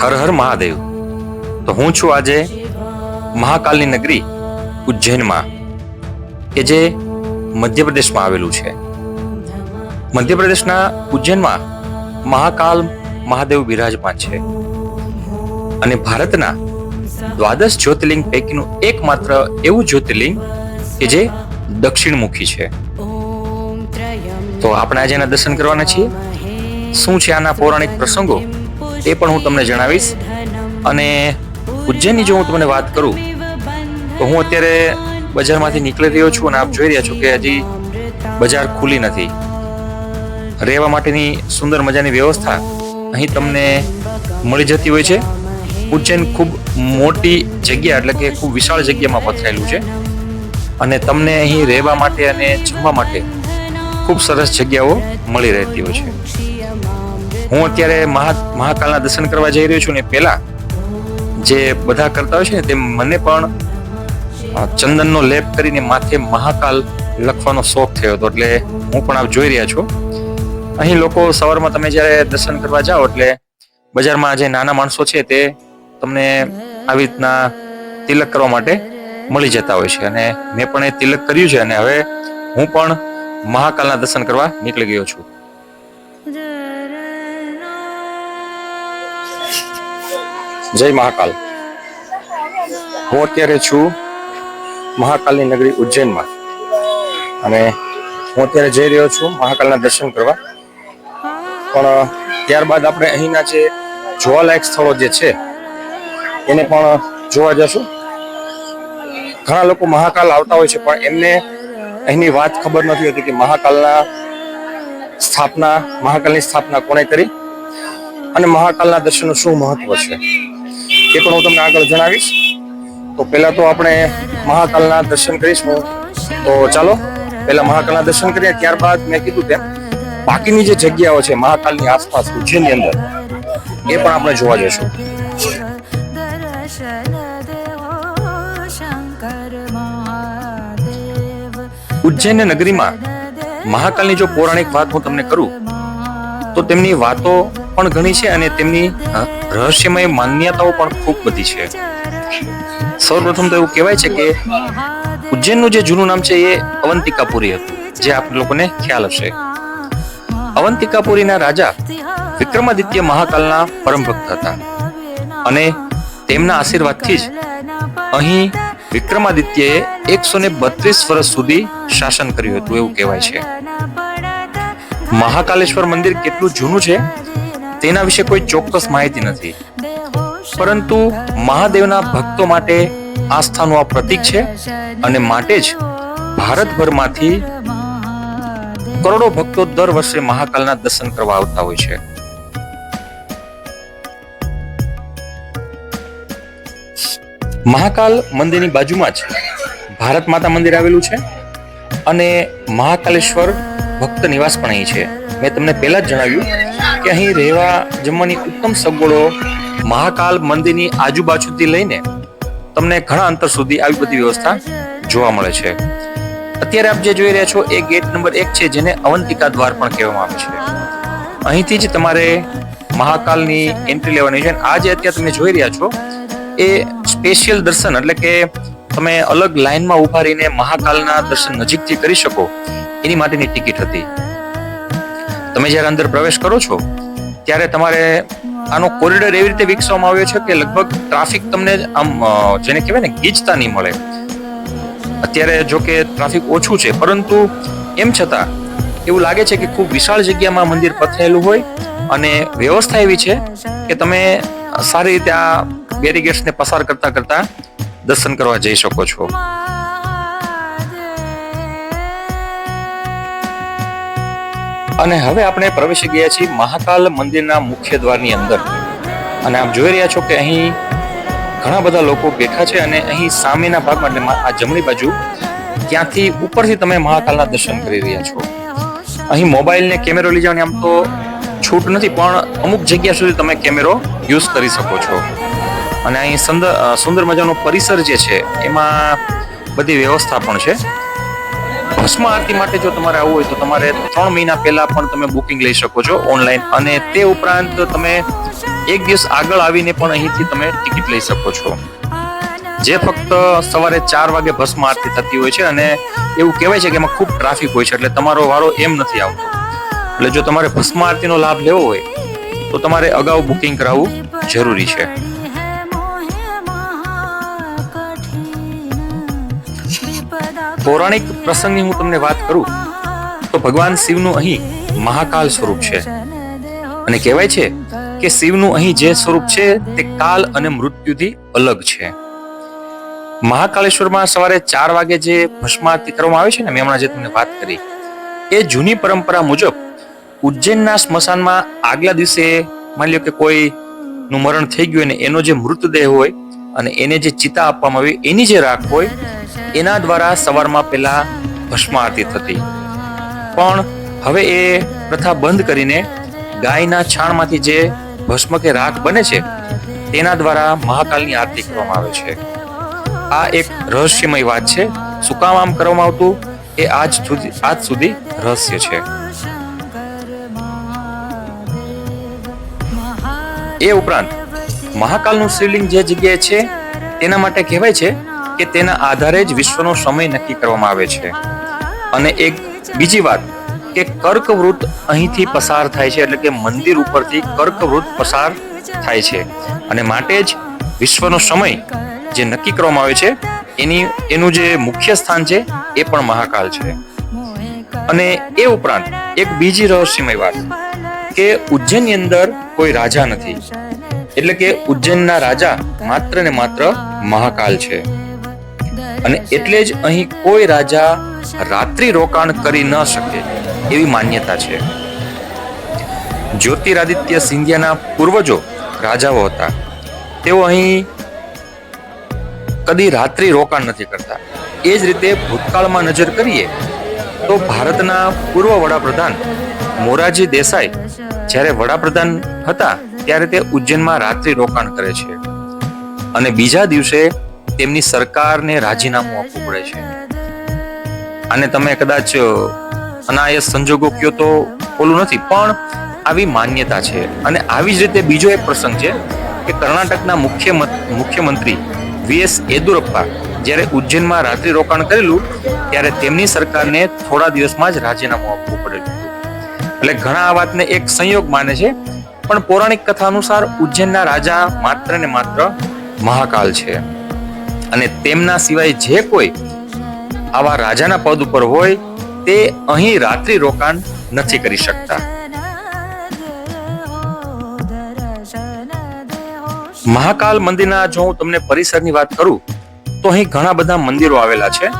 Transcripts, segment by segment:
હર હર મહાદેવ. તો હું છું આજે મહાકાલની નગરી ઉજ્જૈનમાં, કે જે મધ્યપ્રદેશમાં આવેલું છે. મધ્યપ્રદેશના ઉજ્જૈનમાં મહાકાલ મહાદેવ બિરાજમાન છે. અને ભારતના દ્વાદશ જ્યોતિર્લિંગ પૈકીનું એકમાત્ર એવું જ્યોતિર્લિંગ કે જે દક્ષિણમુખી છે. તો આપણે આજે એના દર્શન કરવાના છીએ. શું છે આના પૌરાણિક પ્રસંગો? એ પણ હું તમને જણાવીશ. અને ઉજ્જૈનની જો હું તમને વાત કરું, તો હું અત્યારે બજારમાંથી નીકળી રહ્યો છું અને આપ જોઈ રહ્યા છો કે હજી બજાર ખુલી નથી. રહેવા માટેની સુંદર મજાની વ્યવસ્થા અહીં તમને મળી જતી હોય છે. ઉજ્જૈન ખૂબ મોટી જગ્યા એટલે કે ખૂબ વિશાળ જગ્યામાં પથરાયેલું છે. અને તમને અહીં રહેવા માટે અને જમવા માટે ખૂબ સરસ જગ્યાઓ મળી રહેતી હોય છે. હું અત્યારે મહા મહાકાલના દર્શન કરવા જઈ રહ્યો છું ને પહેલાં જે બધા કરતા હોય છે ને તે મને પણ ચંદનનો લેપ કરીને માથે મહાકાલ લખવાનો શોખ થયો હતો. એટલે હું પણ આપ જોઈ રહ્યા છો. અહીં લોકો સવારમાં તમે જ્યારે દર્શન કરવા જાઓ એટલે બજારમાં જે નાના માણસો છે તે તમને આવી રીતના તિલક કરવા માટે મળી જતા હોય છે. અને મેં પણ એ તિલક કર્યું છે અને હવે હું પણ મહાકાલના દર્શન કરવા નીકળી ગયો છું. જય મહાકાલ. હું અત્યારે છું મહાકાલની નગરી ઉજ્જૈનમાં. અને હું અત્યારે જઈ રહ્યો છું મહાકાલના દર્શન કરવા. પણ ત્યારબાદ આપણે અહીંના જે જોવાલાયક સ્થળો જે છે, એને પણ જોવા જશું. ઘણા લોકો મહાકાલ આવતા હોય છે, પણ એમને અહીંની વાત ખબર નથી હોતી કે મહાકાલના સ્થાપના, મહાકાલની સ્થાપના કોણે કરી? અને મહાકાલના દર્શનનું શું મહત્વ છે? એ પણ હું તમને આગળ જણાવીશ. તો પહેલા તો આપણે મહાકાલના દર્શન કરીશું. તો ચાલો, પહેલા મહાકાલના દર્શન કરીએ, ત્યારબાદ મેં કીધું તેમ, બાકીની જે જગ્યાઓ છે, મહાકાલની આસપાસ ઉજ્જૈનની અંદર, એ પણ આપણે જોવા જઈશું. ઉજ્જૈન નગરીમાં મહાકાલની જો પૌરાણિક વાત હું તમને કરું, તો તેમની વાતો પણ ઘણી છે અને તેમની રહસ્યમય માન્યતાઓ પણ ખૂબ બધી છે. સૌપ્રથમ તો એવું કહેવાય છે કે ઉજ્જૈનનું જે જૂનું નામ છે એ અવંતિકાપુરી હતું, જે આપ લોકોને ખ્યાલ હશે. અવંતિકાપુરીના રાજા વિક્રમાદિત્ય મહાકાલના પરમ ભક્ત હતા. અને તેમના આશીર્વાદથી જ અહીં વિક્રમાદિત્યએ એકસો ને બત્રીસ વર્ષ સુધી શાસન કર્યું હતું, એવું કહેવાય છે. મહાકાલેશ્વર મંદિર કેટલું જૂનું છે? તેના વિશે કોઈ ચોક્કસ માહિતી નથી. પરંતુ મહાદેવના ભક્તો માટે આસ્થાનું આ પ્રતીક છે અને માટે જ ભારતભરમાંથી કરોડો ભક્તો દર વર્ષે મહાકાલના દર્શન કરવા આવતા હોય છે. મહાકાલ મંદિરની બાજુમાં જ ભારત માતા મંદિર આવેલું છે અને મહાકાલેશ્વર ભક્ત નિવાસ પણ અહીં છે. મેં તમને પહેલા જ જણાવ્યું કે અહીં રહેવા જમવાની ઉત્તમ સગવડો મહાકાલ મંદિરની આજુબાજુથી લઈને તમને ઘણા અંતર સુધી આવી બધી વ્યવસ્થા જોવા મળે છે. અત્યારે આપ જે જોઈ રહ્યા છો એ ગેટ નંબર એક છે જેને અવંતિકા દ્વાર પણ કહેવામાં આવે છે. અહીંથી જ તમારે મહાકાલની એન્ટ્રી લેવાની છે. આ જે અત્યારે તમે જોઈ રહ્યા છો એ સ્પેશિયલ દર્શન એટલે કે તમે અલગ લાઈનમાં ઊભા રહીને મહાકાલના દર્શન નજીકથી કરી શકો એની માટેની ટિકિટ હતી. તમે જ્યારે અંદર પ્રવેશ કરો છો, ત્યારે તમારે આનો કોરિડોર એવી રીતે વિકસાવવામાં આવ્યો છે કે લગભગ ટ્રાફિક તમને આમ જેને કહેવાય ને ગીચતા નહીં મળે. અત્યારે જો કે ટ્રાફિક ઓછું છે, પરંતુ એમ છતાં એવું લાગે છે કે ખૂબ વિશાળ જગ્યામાં મંદિર પથરાયેલું હોય અને વ્યવસ્થા એવી છે કે તમે સારી રીતે આ બેરીગેટ્સને પસાર કરતા કરતા દર્શન કરવા જઈ શકો છો. અને હવે આપણે પ્રવેશી ગયા છીએ મહાકાલ મંદિરના મુખ્ય દ્વારની અંદર. અને આપ જોઈ રહ્યા છો કે અહીં ઘણા બધા લોકો બેઠા છે અને અહીં સામેના ભાગમાં એટલે આ જમણી બાજુ ત્યાંથી ઉપરથી તમે મહાકાલના દર્શન કરી રહ્યા છો. અહીં મોબાઈલ ને કેમેરો લઈ જવાની આમ તો છૂટ નથી, પણ અમુક જગ્યા સુધી તમે કેમેરો યુઝ કરી શકો છો. અને અહીં સુંદર સુંદર મજાનો પરિસર જે છે, એમાં બધી વ્યવસ્થા પણ છે. ભસ્મ આરતી માટે જો તમારે આવવું હોય તો તમારે ત્રણ મહિના પહેલા પણ તમે બુકિંગ લઈ શકો છો ઓનલાઈન અને તે ઉપરાંત તમે એક દિવસ આગળ આવીને પણ અહીંથી તમે ટિકિટ લઈ શકો છો. જે ફક્ત સવારે ચાર વાગે ભસ્મ આરતી થતી હોય છે અને એવું કહેવાય છે કે એમાં ખૂબ ટ્રાફિક હોય છે એટલે તમારો વારો એમ નથી આવતો. એટલે જો તમારે ભસ્મ આરતીનો લાભ લેવો હોય તો તમારે અગાઉ બુકિંગ કરાવવું જરૂરી છે. પૌરાણિક પ્રસંગની હું તમને વાત કરું, તો ભગવાન શિવનું અહીં મહાકાલ સ્વરૂપ છે. અને કહેવાય છે કે શિવનું અહીં જે સ્વરૂપ છે, તે કાલ અને મૃત્યુથી અલગ છે. મહાકાલેશ્વરમાં સવારે ચાર વાગે જે ભસ્મારતી કરવામાં આવે છે ને, મેં હમણાં જે તમને વાત કરી, એ જૂની પરંપરા મુજબ ઉજ્જૈનના સ્મશાનમાં આગલા દિવસે માની લો કે કોઈનું મરણ થઈ ગયું અને એનો જે મૃતદેહ હોય અને એને જે ચિતા આપવામાં આવી, એની જે રાખ હોય, એના દ્વારા સવારમાં પહેલાં ભસ્મ આરતી થતી. પણ હવે એ પ્રથા બંધ કરીને ગાયના છાણમાંથી જે ભસ્મ કે રાખ બને છે, તેના દ્વારા મહાકાલની આરતી કરવામાં આવે છે. આ એક રહસ્યમય વાત છે. શું કામ આમ કરવામાં આવતું? એ આજ સુધી આજ સુધી રહસ્ય છે. એ ઉપરાંત મહાકાલનું શિવલિંગ જે જગ્યાએ છે તેના માટે કહેવાય છે કે તેના આધારે જ વિશ્વનો સમય નક્કી કરવામાં આવે છે. અને એક બીજી વાત કે કર્કવૃત અહીંથી પસાર થાય છે, એટલે કે મંદિર ઉપરથી કર્કવૃત પસાર થાય છે. અને માટે જ વિશ્વનો સમય જે નક્કી કરવામાં આવે છે, એની, એનું જે મુખ્ય સ્થાન છે, એ પણ મહાકાલ છે. અને એ ઉપરાંત એક બીજી રહસ્યમય વાત કે ઉજ્જૈનની અંદર કોઈ રાજા નથી. એટલે કે ઉજ્જૈનના રાજા માત્ર ને માત્ર મહાકાલ છે. અને એટલે જ અહીં કોઈ રાજા રાત્રિ રોકાણ કરી ન શકે એવી માન્યતા છે. જ્યોતિરાદિત્ય સિંધિયાના પૂર્વજો રાજાઓ હતા. તેઓ અહીં કદી રાત્રિ રોકાણ નથી કરતા. એ જ રીતે ભૂતકાળમાં નજર કરીએ તો ભારતના પૂર્વ વડાપ્રધાન મોરારજી દેસાઈ જ્યારે વડાપ્રધાન હતા ત્યારે તે ઉજ્જૈનમાં રાત્રિ રોકાણ કરે છે. અને બીજા દિવસે તેમની સરકારને રાજીનામું આપવું પડે છે. અને તમે કદાચ અનાયસ સંજોગો કયો તો ઓલું નથી, પણ આવી માન્યતા છે. અને આવી જ રીતે બીજો એક પ્રસંગ છે કે કર્ણાટકના મુખ્ય મુખ્યમંત્રી વીએસ યેદુરપ્પા જ્યારે ઉજ્જૈનમાં રાત્રિ રોકાણ કરેલું, ત્યારે તેમની સરકારને થોડા દિવસમાં જ રાજીનામું આપવું પડેલું એટલે ઘણા આ વાતને એક સંયોગ માને છે પણ પૌરાણિક કથા અનુસાર ઉજ્જૈનના રાજા માત્ર ને માત્ર મહાકાલ છે. અને તેમના સિવાય જે કોઈ આવા રાજાના પદ ઉપર હોય, તે અહીં રાત્રિ રોકાણ નથી કરી શકતા. મહાકાલ મંદિરના જો હું તમને પરિસરની વાત કરું, તો અહીં ઘણા બધા મંદિરો આવેલા છે.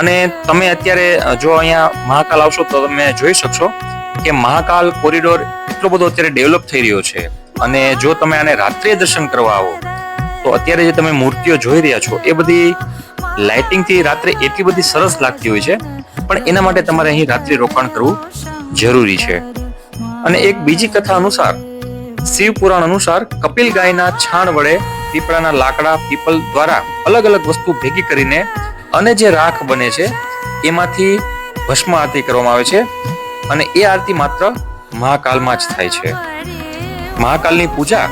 અને તમે અત્યારે જો અહીંયા મહાકાલ આવશો તો તમે જોઈ શકશો કે મહાકાલ કોરિડોર એટલો બધો અત્યારે ડેવલપ થઈ રહ્યો છે. અને જો તમે આને રાત્રે દર્શન કરવા આવો, તો અત્યારે જે તમે મૂર્તિઓ જોઈ રહ્યા છો, એ બધી લાઇટિંગથી રાત્રે એટલી બધી સરસ લાગતી હોય છે. પણ એના માટે તમારે અહીં રાત્રે રોકાણ કરવું જરૂરી છે. અને એક બીજી કથા અનુસાર, શિવ પુરાણ અનુસાર કપિલ ગાયના છાણ વડે પીપળાના લાકડા પીપલ દ્વારા અલગ અલગ વસ્તુ ભેગી કરીને અને જે રાખ બને છે, એમાંથી ભસ્મ આરતી કરવામાં આવે છે. અને એ આરતી માત્ર મહાકાલમાં જ થાય છે. મહાકાલની પૂજા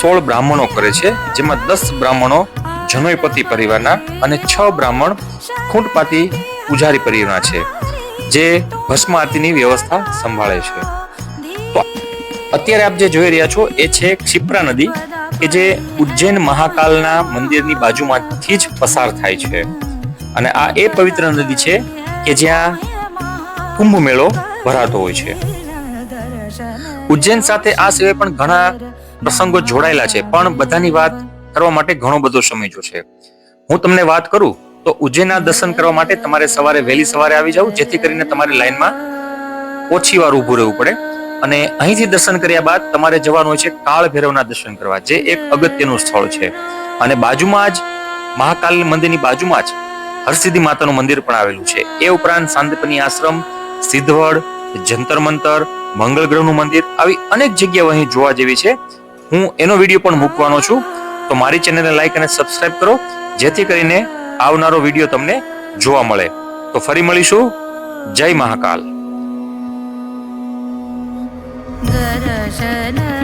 સોળ બ્રાહ્મણો કરે છે, જેમાં દસ બ્રાહ્મણો જનોયપતિ પરિવારના અને છ બ્રાહ્મણ ખૂંટપાતી પૂજારી પરિવારના છે, જે ભસ્મ આરતીની વ્યવસ્થા સંભાળે છે. અત્યારે આપ જે જોઈ રહ્યા છો, એ છે ક્ષિપ્રા નદી, કે જે ઉજ્જૈન મહાકાલના મંદિરની બાજુમાંથી જ પસાર થાય છે. અને આ એ પવિત્ર નદી છે કે જ્યાં કુંભ મેળો ભરાતો હોય છે. ઉજ્જૈન સાથે આ સિવાય પણ ઘણા પ્રસંગો જોડાયેલા છે, પણ બધાની વાત કરવા માટે ઘણો બધો સમય જોશે હું તમને વાત કરું તો ઉજ્જૈનના દર્શન કરવા માટે તમારે સવારે વહેલી સવારે આવી જવું જેથી કરીને તમારે લાઈનમાં ઓછી વાર ઊભું રહેવું પડે. અને અહીંથી દર્શન કર્યા બાદ તમારે જવાનું હોય છે કાળ ભૈરવના દર્શન કરવા, જે એક અગત્યનું સ્થળ છે. અને બાજુમાં જ મહાકાલ મંદિરની બાજુમાં જ હરસિદ્ધિ માતાનું મંદિર પણ આવેલું છે. એ ઉપરાંત સાંદપની આશ્રમ, સિદ્ધવડ, જંતર મંતર મંગળ ગ્રહનું મંદિર આવી અનેક જગ્યાઓ અહીં જોવા જેવી છે. હું એનો વીડિયો પણ મૂકવાનો છું. તો મારી ચેનલને લાઈક અને સબસ્ક્રાઇબ કરો, જેથી કરીને આવનારો વીડિયો તમને જોવા મળે. તો ફરી મળીશું. જય મહાકાલ. દર્શન